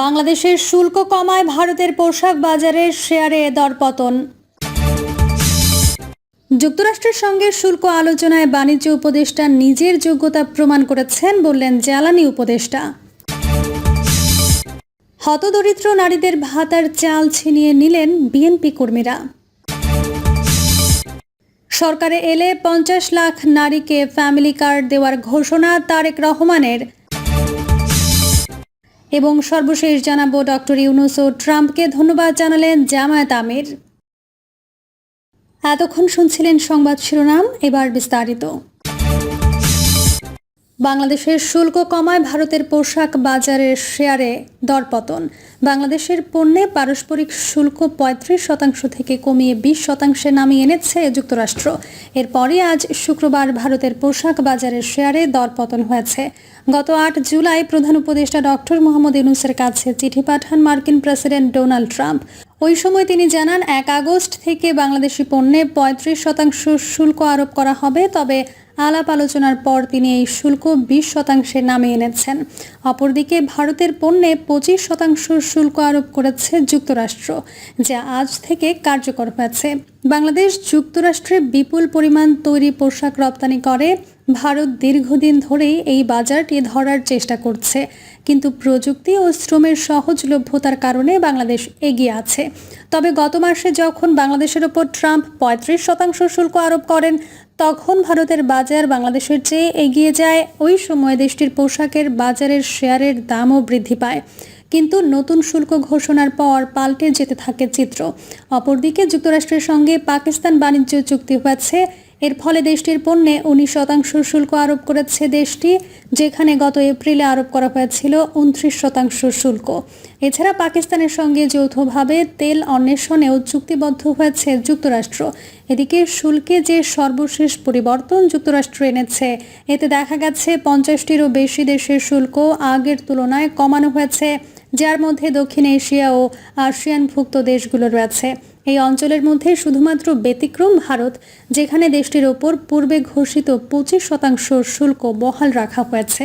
বাংলাদেশের শুল্ক কমায় ভারতের পোশাক বাজারের শেয়ারে দরপতন। যুক্তরাষ্ট্রের সঙ্গে শুল্ক আলোচনায় বাণিজ্য উপদেষ্টা নিজের যোগ্যতা প্রমাণ করেছেন বললেন জ্বালানি উপদেষ্টা। হতদরিদ্র নারীদের ভাতার চাল ছিনিয়ে নিলেন বিএনপি কর্মীরা। সরকারে এলে পঞ্চাশ লাখ নারীকে ফ্যামিলি কার্ড দেওয়ার ঘোষণা তারেক রহমানের। এবং সর্বশেষ জানাব ডক্টর ইউনুস ও ট্রাম্পকে। ধন্যবাদ জানালেন জামায়াত আমির। এতক্ষণ শুনছিলেন সংবাদ শিরোনাম, এবার বিস্তারিত। বাংলাদেশের শুল্ক কমায় ভারতের পোশাক বাজারের শেয়ারে দরপতন। বাংলাদেশের পণ্যে পারস্পরিক শুল্ক পঁয়ত্রিশ শতাংশ থেকে কমিয়ে বিশ শতাংশে নামিয়ে এনেছে যুক্তরাষ্ট্র। এরপরই আজ শুক্রবার ভারতের পোশাক বাজারের শেয়ারে দরপতন হয়েছে। গত আট জুলাই প্রধান উপদেষ্টা ডক্টর মোহাম্মদ ইউনুসের কাছে চিঠি পাঠান মার্কিন প্রেসিডেন্ট ডোনাল্ড ট্রাম্প। ওই সময় তিনি জানান, এক আগস্ট থেকে বাংলাদেশি পণ্যে পঁয়ত্রিশ শতাংশ শুল্ক আরোপ করা হবে, তবে আলাপ আলোচনার পর তিনি এই শুল্ক বিশ শতাংশে নামে এনেছেন। অপরদিকে ভারতের পণ্যে পঁচিশ শতাংশ শুল্ক আরোপ করেছে যুক্তরাষ্ট্র, যা আজ থেকে কার্যকর হয়েছে। বাংলাদেশ যুক্তরাষ্ট্রে বিপুল পরিমাণ তৈরি পোশাক রপ্তানি করে। ভারত দীর্ঘদিন ধরেই এই বাজারটি ধরার চেষ্টা করছে। কিন্তু প্রযুক্তি ও শ্রমের সহজলভ্যতার কারণে বাংলাদেশ এগিয়ে আছে। তবে গত মাসে যখন বাংলাদেশের ওপর ট্রাম্প পঁয়ত্রিশ শতাংশ শুল্ক আরোপ করেন, তখন ভারতের বাজার বাংলাদেশের চেয়ে এগিয়ে যায়। ওই সময় দেশটির পোশাকের বাজারের শেয়ারের দামও বৃদ্ধি পায়। কিন্তু নতুন শুল্ক ঘোষণার পর পাল্টে যেতে থাকে চিত্র। অপরদিকে যুক্তরাষ্ট্রের সঙ্গে পাকিস্তান বাণিজ্য চুক্তি হয়েছে। এর ফলে দেশটির পণ্যে উনিশ শতাংশ শুল্ক আরোপ করেছে দেশটি, যেখানে গত এপ্রিলে আরোপ করা হয়েছিল উনত্রিশ শতাংশ শুল্ক। এছাড়া পাকিস্তানের সঙ্গে যৌথভাবে তেল অন্বেষণেও চুক্তিবদ্ধ হয়েছে যুক্তরাষ্ট্র। এদিকে শুল্কে যে সর্বশেষ পরিবর্তন যুক্তরাষ্ট্র এনেছে, এতে দেখা গেছে পঞ্চাশটিরও বেশি দেশের শুল্ক আগের তুলনায় কমানো হয়েছে, যার মধ্যে দক্ষিণ এশিয়া ও আসিয়ানভুক্ত দেশগুলো রয়েছে। এই অঞ্চলের মধ্যে শুধুমাত্র ব্যতিক্রম ভারত, যেখানে দেশটির ওপর পূর্বে ঘোষিত পঁচিশ শতাংশ শুল্ক বহাল রাখা হয়েছে।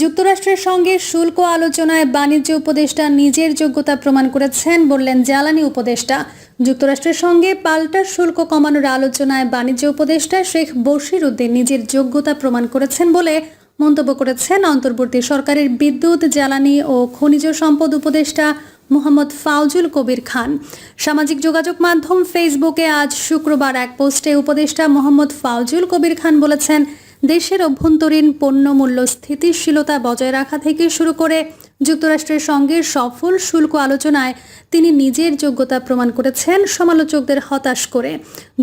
যুক্তরাষ্ট্রের সঙ্গে শুল্ক আলোচনায় বাণিজ্য উপদেষ্টা নিজের যোগ্যতা প্রমাণ করেছেন বললেন জ্বালানি উপদেষ্টা। যুক্তরাষ্ট্রের সঙ্গে পাল্টা শুল্ক কমানোর আলোচনায় বাণিজ্য উপদেষ্টা শেখ বশির উদ্দিন নিজের যোগ্যতা প্রমাণ করেছেন বলে মন্তব্য করেছেন অন্তর্বর্তী সরকারের বিদ্যুৎ, জ্বালানি ও খনিজ সম্পদ উপদেষ্টা মোহাম্মদ ফাউজুল কবির খান। সামাজিক যোগাযোগ মাধ্যম ফেসবুকে আজ শুক্রবার এক পোস্টে উপদেষ্টা মোহাম্মদ ফাউজুল কবির খান বলেছেন, দেশের অভ্যন্তরীণ পণ্য মূল্য স্থিতিশীলতা বজায় রাখা থেকে শুরু করে যুক্তরাষ্ট্রের সঙ্গে সফল শুল্ক আলোচনায় তিনি নিজের যোগ্যতা প্রমাণ করেছেন, সমালোচকদের হতাশ করে।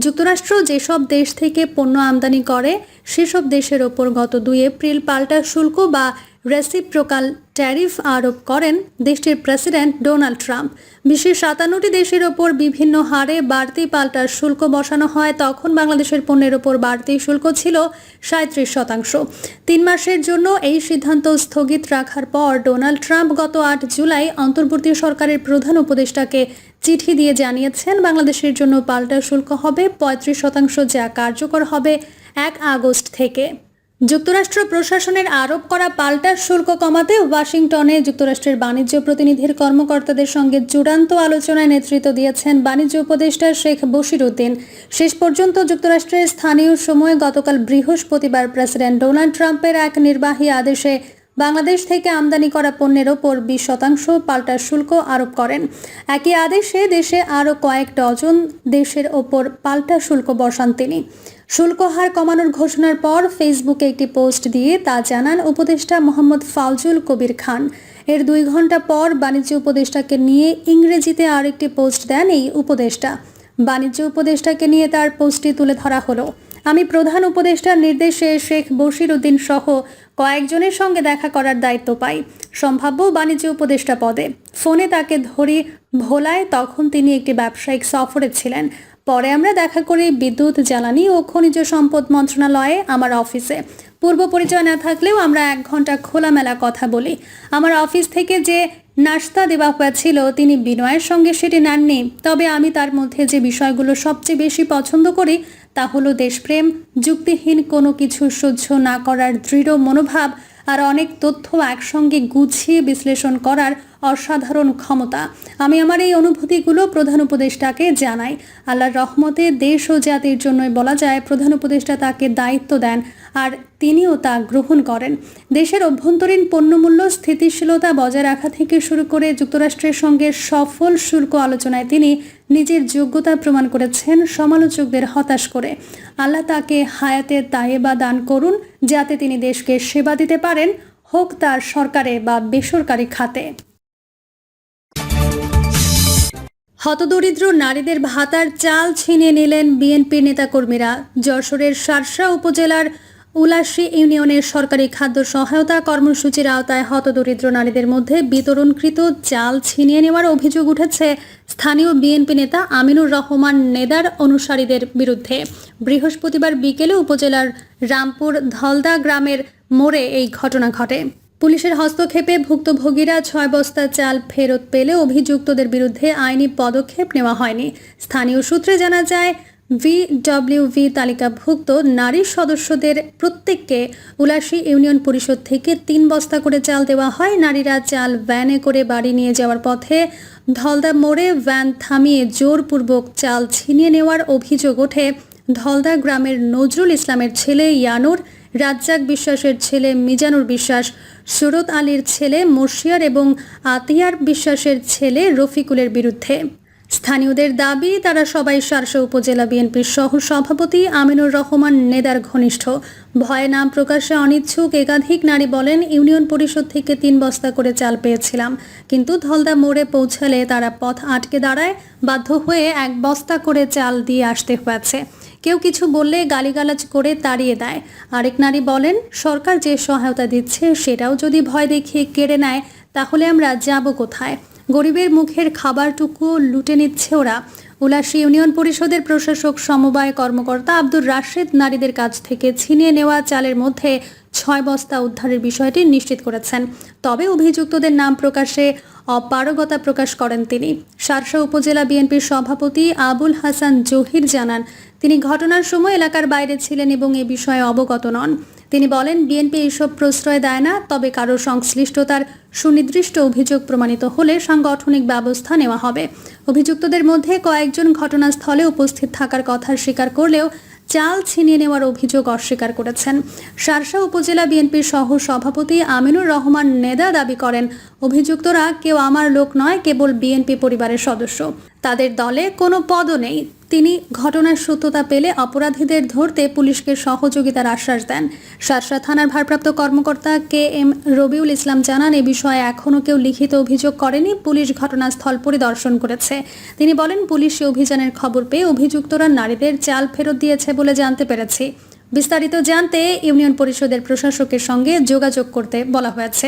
যুক্তরাষ্ট্র যেসব দেশ থেকে পণ্য আমদানি করে, সেসব দেশের ওপর গত দুই এপ্রিল পাল্টা শুল্ক বা রেসিপ্রোকাল ট্যারিফ আরোপ করেন দেশটির প্রেসিডেন্ট ডোনাল্ড ট্রাম্প। বিশ্বের সাতান্নটি দেশের ওপর বিভিন্ন হারে বাড়তি পাল্টা শুল্ক বসানো হয়। তখন বাংলাদেশের পণ্যের ওপর বাড়তি শুল্ক ছিল সাঁত্রিশ শতাংশ। তিন মাসের জন্য এই সিদ্ধান্ত স্থগিত রাখার পর ডোনাল্ড ট্রাম্প গত আট জুলাই অন্তর্বর্তী সরকারের প্রধান উপদেষ্টাকে চিঠি দিয়ে জানিয়েছেন, বাংলাদেশের জন্য পাল্টা শুল্ক হবে পঁয়ত্রিশ শতাংশ যা কার্যকর হবে এক আগস্ট থেকে। যুক্তরাষ্ট্র প্রশাসনের আরোপ করা পাল্টা শুল্ক কমাতে ওয়াশিংটনে যুক্তরাষ্ট্রের বাণিজ্য প্রতিনিধির কর্মকর্তাদের সঙ্গে চূড়ান্ত আলোচনায় নেতৃত্ব দিয়েছেন বাণিজ্য উপদেষ্টা শেখ বশির উদ্দিন শেষ পর্যন্ত যুক্তরাষ্ট্রের স্থানীয় সময়ে গতকাল বৃহস্পতিবার প্রেসিডেন্ট ডোনাল্ড ট্রাম্পের এক নির্বাহী আদেশে বাংলাদেশ থেকে আমদানি করা পণ্যের ওপর বিশ শতাংশ পাল্টা শুল্ক আরোপ করেন। একই আদেশে দেশে আরও কয়েক ডজন দেশের ওপর পাল্টা শুল্ক বসান তিনি। শুল্ক হার কমানোর ঘোষণার পর ফেসবুকে একটি পোস্ট দিয়ে তা জানান উপদেষ্টা মোহাম্মদ ফাউজুল কবির খান। এর দুই ঘণ্টা পর বাণিজ্য উপদেষ্টাকে নিয়ে ইংরেজিতে আরেকটি পোস্ট দেন এই উপদেষ্টা। বাণিজ্য উপদেষ্টাকে নিয়ে তার পোস্টটি তুলে ধরা হলো। আমি প্রধান উপদেষ্টার নির্দেশে শেখ বশির উদ্দিন সহ কয়েকজনের সঙ্গে দেখা করার দায়িত্ব পাই। সম্ভাব্য বাণিজ্য উপদেষ্টা পদে। ফোনে তাকে ধরি ভোলায় তখন তিনি একটি ব্যবসায়িক সফরে ছিলেন। পরে আমরা দেখা করি বিদ্যুৎ, জ্বালানি ও খনিজ সম্পদ মন্ত্রণালয়ে আমার অফিসে। পূর্ব পরিচয় না থাকলেও আমরা এক ঘণ্টা খোলামেলা কথা বলি। আমার অফিস থেকে যে নাস্তা দেওয়া হয়েছিল, তিনি বিনয়ের সঙ্গে সেটি নেননি। তবে আমি তার মধ্যে যে বিষয়গুলো সবচেয়ে বেশি পছন্দ করি, তা হলো দেশপ্রেম, যুক্তিহীন কোনো কিছু সহ্য না করার দৃঢ় মনোভাব, আর অনেক তথ্য একসঙ্গে গুছিয়ে বিশ্লেষণ করার অসাধারণ ক্ষমতা। আমি আমার এই অনুভূতিগুলো প্রধান উপদেষ্টাকে জানাই। আল্লাহর রহমতে দেশ ও জাতির জন্যই বলা যায়, প্রধান উপদেষ্টা তাকে দায়িত্ব দেন আর তিনিও তা গ্রহণ করেন। দেশের অভ্যন্তরীণ পণ্যমূল্য স্থিতিশীলতা বজায় রাখা থেকে শুরু করে যুক্তরাষ্ট্রের সঙ্গে সফল শুল্ক আলোচনায় তিনি নিজের যোগ্যতা প্রমাণ করেছেন, সমালোচকদের হতাশ করে। আল্লাহ তাকে হায়াতে তায়েবা দান করুন, যাতে তিনি দেশকে সেবা দিতে পারেন, হোক তার সরকারে বা বেসরকারি খাতে। হতদরিদ্র নারীদের ভাতার চাল ছিনিয়ে নিলেন বিএনপি নেতাকর্মীরা। যশোরের সারসা উপজেলার উলাসী ইউনিয়নের সরকারি খাদ্য সহায়তা কর্মসূচির আওতায় হতদরিদ্র নারীদের মধ্যে বিতরণকৃত চাল ছিনিয়ে নেওয়ার অভিযোগ উঠেছে স্থানীয় বিএনপি নেতা আমিনুর রহমান নেদার অনুসারীদের বিরুদ্ধে। বৃহস্পতিবার বিকেলে উপজেলার রামপুর ধলদা গ্রামের মোড়ে এই ঘটনা ঘটে। পুলিশের হস্তক্ষেপে ভুক্তভোগীরা ছয় বস্তা চাল ফেরত পেলে অভিযুক্তদের বিরুদ্ধে আইনি পদক্ষেপ নেওয়া হয়নি। স্থানীয় সূত্রে জানা যায়, ভিডব্লিউভি তালিকাভুক্ত নারী সদস্যদের প্রত্যেককে উলাসী ইউনিয়ন পরিষদ থেকে তিন বস্তা করে চাল দেওয়া হয়। নারীরা চাল ভ্যানে করে বাড়ি নিয়ে যাওয়ার পথে ধলদা মোড়ে ভ্যান থামিয়ে জোরপূর্বক চাল ছিনিয়ে নেওয়ার অভিযোগ ওঠে। ধলদা গ্রামের নজরুল ইসলামের ছেলে ইয়ানুর, রাজ্জাক বিশ্বাসের ছেলে মিজানুর বিশ্বাস সুরত আলীর ছেলে মর্শিয়ার এবং আতিয়ার বিশ্বাসের ছেলে রফিকুলের বিরুদ্ধে। স্থানীয়দের দাবি, তারা সবাই সারসা উপজেলা বিএনপির সহ সভাপতি আমিনুর রহমান নেদার ঘনিষ্ঠ। ভয়ে নাম প্রকাশে অনিচ্ছুক একাধিক নারী বলেন, ইউনিয়ন পরিষদ থেকে তিন বস্তা করে চাল পেয়েছিলাম। কিন্তু ধলদা মোড়ে পৌঁছালে তারা পথ আটকে দাঁড়ায়, বাধ্য হয়ে এক বস্তা করে চাল দিয়ে আসতে হয়েছে। কেউ কিছু বললে গালিগালাজ করে তাড়িয়ে দেয়। আরেক নারী বলেন, সরকার যে সহায়তা দিচ্ছে সেটাও যদি ভয় দেখিয়ে কেড়ে নেয়, তাহলে আমরা যাব কোথায়? গরিবের মুখের খাবারটুকু লুটে নিচ্ছে ওরা। উলাসী ইউনিয়ন পরিষদের প্রশাসক, সমবায় কর্মকর্তা আব্দুর রাশেদ নারীদের কাছ থেকে ছিনিয়ে নেওয়া চালের মধ্যে ছয় বস্তা উদ্ধারের বিষয়টি নিশ্চিত করেছেন। তবে অভিযুক্তদের নাম প্রকাশে অপারগতা প্রকাশ করেন তিনি। সারসা উপজেলা বিএনপির সভাপতি আবুল হাসান জহির জানান, তিনি ঘটনার সময় এলাকার বাইরে ছিলেন এবং এ বিষয়ে অবগত নন। তিনি বলেন, বিএনপি এইসব প্রশ্রয় দেয় না, তবে কারও সংশ্লিষ্টতার সুনির্দিষ্ট অভিযোগ প্রমাণিত হলে সাংগঠনিক ব্যবস্থা নেওয়া হবে। অভিযুক্তদের মধ্যে কয়েকজন ঘটনাস্থলে উপস্থিত থাকার কথা স্বীকার করলেও চাল ছিনিয়ে নেওয়ার অভিযোগ অস্বীকার করেছেন। সারসা উপজেলা বিএনপির সহ সভাপতি আমিনুর রহমান নেদা দাবি করেন অভিযুক্তরা কেউ আমার লোক নয়, কেবল বিএনপি পরিবারের সদস্য। তাদের দলে কোনো পদও নেই। তিনি ঘটনার সত্যতা পেলে অপরাধীদের ধরতে পুলিশকে সহযোগিতার আশ্বাস দেন। সারসা থানার ভারপ্রাপ্ত কর্মকর্তা কে এম রবিউল ইসলাম জানান, এ বিষয়ে এখনও কেউ লিখিত অভিযোগ করেনি। পুলিশ ঘটনাস্থল পরিদর্শন করেছে। তিনি বলেন, পুলিশি অভিযানের খবর পেয়ে অভিযুক্তরা নারীদের চাল ফেরত দিয়েছে বলে জানতে পেরেছি। বিস্তারিত জানতে ইউনিয়ন পরিষদের প্রশাসকের সঙ্গে যোগাযোগ করতে বলা হয়েছে।